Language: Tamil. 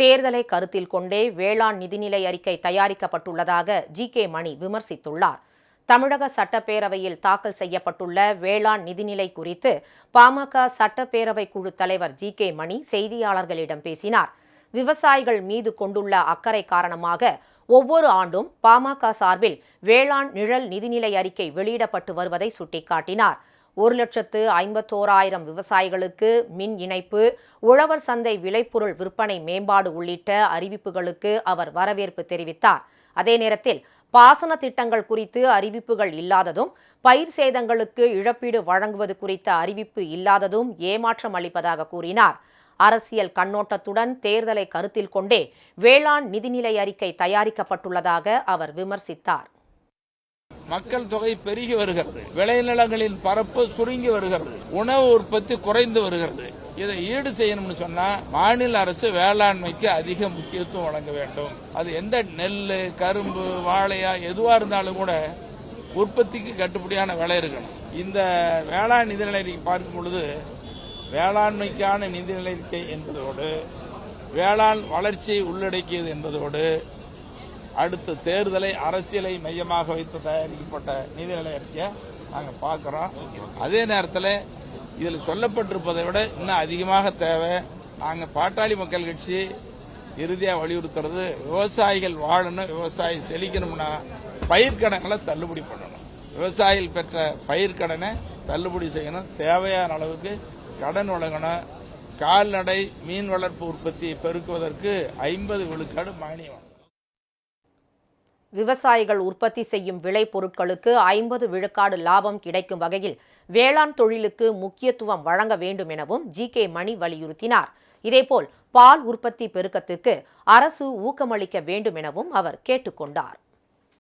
தேர்தலை கருத்தில் கொண்டே வேளாண் நிதிநிலை அறிக்கை தயாரிக்கப்பட்டுள்ளதாக ஜி கே மணி விமர்சித்துள்ளார். தமிழக சட்டப்பேரவையில் தாக்கல் செய்யப்பட்டுள்ள வேளாண் நிதிநிலை குறித்து பாமக சட்டப்பேரவை குழு தலைவர் ஜி கே மணி செய்தியாளர்களிடம் பேசினார். விவசாயிகள் மீது கொண்டுள்ள அக்கறை காரணமாக ஒவ்வொரு ஆண்டும் பாமக சார்பில் வேளாண் நிழல் நிதிநிலை அறிக்கை வெளியிடப்பட்டு வருவதை சுட்டிக்காட்டினார். ஒரு லட்சத்து ஐம்பத்தோராயிரம் விவசாயிகளுக்கு மின் இணைப்பு உழவர் சந்தை விளைபொருள் விற்பனை மேம்பாடு உள்ளிட்ட அறிவிப்புகளுக்கு அவர் வரவேற்பு தெரிவித்தார். அதே நேரத்தில் பாசன திட்டங்கள் குறித்து அறிவிப்புகள் இல்லாததும் பயிர் சேதங்களுக்கு இழப்பீடு வழங்குவது குறித்த அறிவிப்பு இல்லாததும் ஏமாற்றம் அளிப்பதாக கூறினார். அரசியல் கண்ணோட்டத்துடன் தேர்தலை கருத்தில் கொண்டே வேளாண் நிதிநிலை அறிக்கை தயாரிக்கப்பட்டுள்ளதாக அவர் விமர்சித்தார். மக்கள் தொகை பெருகி வருகிறது. விளைநிலங்களின் பரப்பு சுருங்கி வருகிறது. உணவு உற்பத்தி குறைந்து வருகிறது. இதை ஈடு செய்யணும்னு சொன்னா மாநில அரசு வேளாண்மைக்கு அதிக முக்கியத்துவம் வழங்க வேண்டும். அது எந்த நெல் கரும்பு வாழையா எதுவா இருந்தாலும் கூட உற்பத்திக்கு கட்டுப்படியான விலை இருக்கணும். இந்த வேளாண் நிதிநிலை அறிக்கை பார்க்கும் பொழுது வேளாண்மைக்கான நிதிநிலை அறிக்கை என்பதோடு வேளாண் வளர்ச்சியை உள்ளடக்கியது என்பதோடு அடுத்த தேர்தலை அரசியலை மையமாக வைத்து தயாரிக்கப்பட்ட நிதிநிலை அறிக்கையை நாங்கள் பார்க்குறோம் அதே நேரத்தில் இதில் சொல்லப்பட்டிருப்பதை விட இன்னும் அதிகமாக தேவை. நாங்கள் பாட்டாளி மக்கள் கட்சி இறுதியாக வலியுறுத்துறது விவசாயிகள் வாழணும் விவசாயி செழிக்கணும்னா பயிர்க்கடன்களை தள்ளுபடி பண்ணணும். விவசாயிகள் பெற்ற பயிர்க்கடனை தள்ளுபடி செய்யணும். தேவையான அளவுக்கு கடன் வழங்கணும். கால்நடை மீன் வளர்ப்பு உற்பத்தியை பெருக்குவதற்கு ஐம்பது விழுக்காடு மானியம் விவசாயிகள் உற்பத்தி செய்யும் விளை பொருட்களுக்கு ஐம்பது விழுக்காடு லாபம் கிடைக்கும் வகையில் வேளாண் தொழிலுக்கு முக்கியத்துவம் வழங்க வேண்டும் எனவும் ஜி கே மணி வலியுறுத்தினார். இதேபோல் பால் உற்பத்தி பெருக்கத்துக்கு அரசு ஊக்கமளிக்க வேண்டும் எனவும் அவர் கேட்டுக்கொண்டார்.